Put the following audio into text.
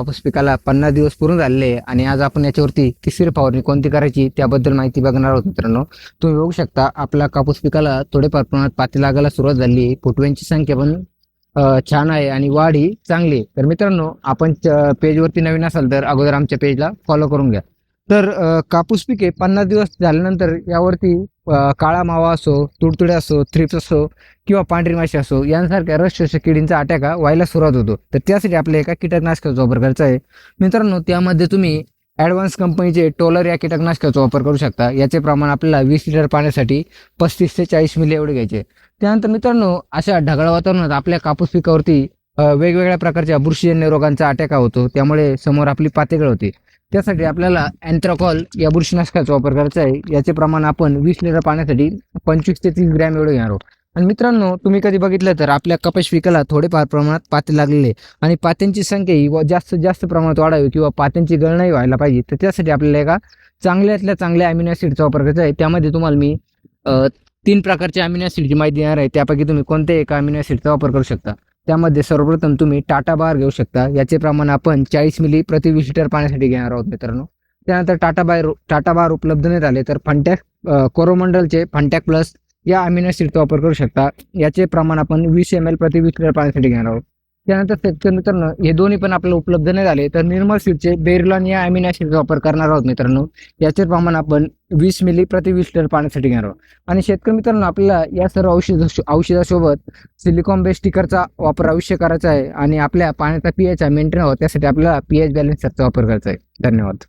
कापूस पिकाला पन्नास दिवस पूर्ण झालेले आणि आज आपण याच्यावरती तिसरी फवारणी कोणती करायची त्याबद्दल माहिती बघणार आहोत मित्रांनो. तुम्ही बघू शकता आपल्या कापूस पिकाला थोडेफार प्रमाणात पाती लागायला सुरुवात झाली फुटव्यांची संख्या पण छान आहे आणि वाढ ही चांगली आहे. तर मित्रांनो आपण पेजवरती नवीन असाल तर अगोदर आमच्या पेजला फॉलो करून घ्या. तर कापूस पिके पन्नास दिवस झाल्यानंतर यावरती काळा मावा असो तुडतुडे असो थ्रिप्स असो किंवा पांढरी माशी असो यांसारख्या रस शोषक किडींचा अटॅक हा व्हायला सुरुवात होतो. तर त्यासाठी आपल्या एका कीटकनाशकाचा वापर करायचा आहे. मित्रांनो त्यामध्ये तुम्ही ॲडव्हान्स कंपनीचे टोलर या कीटकनाशकाचा वापर करू शकता. याचे प्रमाण आपल्याला वीस लिटर पाण्यासाठी पस्तीस ते चाळीस मिली एवढे घ्यायचे त्यानंतर मित्रांनो अशा ढगाळ वातावरणात आपल्या कापूस पिकावरती वेगवेगळ्या प्रकारच्या बुरशीजन्य रोगांचा अटॅक होतो. त्यामुळे समोर आपली पातेगळ होते त्यासाठी आपल्याला अँथ्राकॉल या बुरशीनाशकाचा वापर करायचा आहे. याचे प्रमाण आपण वीस लिटर पाण्यासाठी पंचवीस ते तीस ग्रॅम एवढं घेणार आहोत. आणि मित्रांनो तुम्ही कधी बघितलं तर आपल्या कपाश पिकाला थोडेफार प्रमाणात पाते लागलेले आणि पात्यांची संख्या ही व जास्त जास्त प्रमाणात वाढावी किंवा पात्यांची गणनाही व्हायला पाहिजे. तर त्यासाठी आपल्याला एका चांगल्यातल्या चांगल्या अमिनो ॲसिडचा वापर करायचा आहे. त्यामध्ये तुम्हाला मी तीन प्रकारच्या अमिनो ॲसिडची माहिती देणार आहे. त्यापैकी तुम्ही कोणत्याही एका अमिनो ॲसिडचा वापर करू शकता. त्यामध्ये सर्वप्रथम तुम्ही टाटा बार घेऊ शकता. याचे प्रमाण आपण चाळीस मिली प्रति वीस लिटर पाण्यासाठी घेणार आहोत मित्रांनो. त्यानंतर टाटा बाय टाटा बार उपलब्ध नाही झाले तर फंटॅक कोरोमंडलचे फंटॅक प्लस या अमिनो ॲसिडचा वापर करू शकता. याचे प्रमाण आपण वीस एम एल प्रति वीस लिटर पाण्यासाठी घेणार आहोत. त्यानंतर शेतकरी मित्रांनो हे दोन्ही पण आपल्याला उपलब्ध नाही झाले. तर निर्मल सीडचे बेरलॉन या अमिनो ॲसिडचा वापर करणार आहोत मित्रांनो. याचे प्रमाण आपण वीस मिली प्रति वीस लिटर पाण्यासाठी घेणार आहोत. आणि शेतकरी मित्रांनो आपल्याला या सर्व औषध औषधासोबत सिलिकॉन बेस स्टिकरचा वापर अवश्य करायचा आहे. आणि आपल्या पाण्याचा पीएच मेंटेन हो त्यासाठी आपल्याला पीएच बॅलन्सरचा वापर करायचा आहे. धन्यवाद.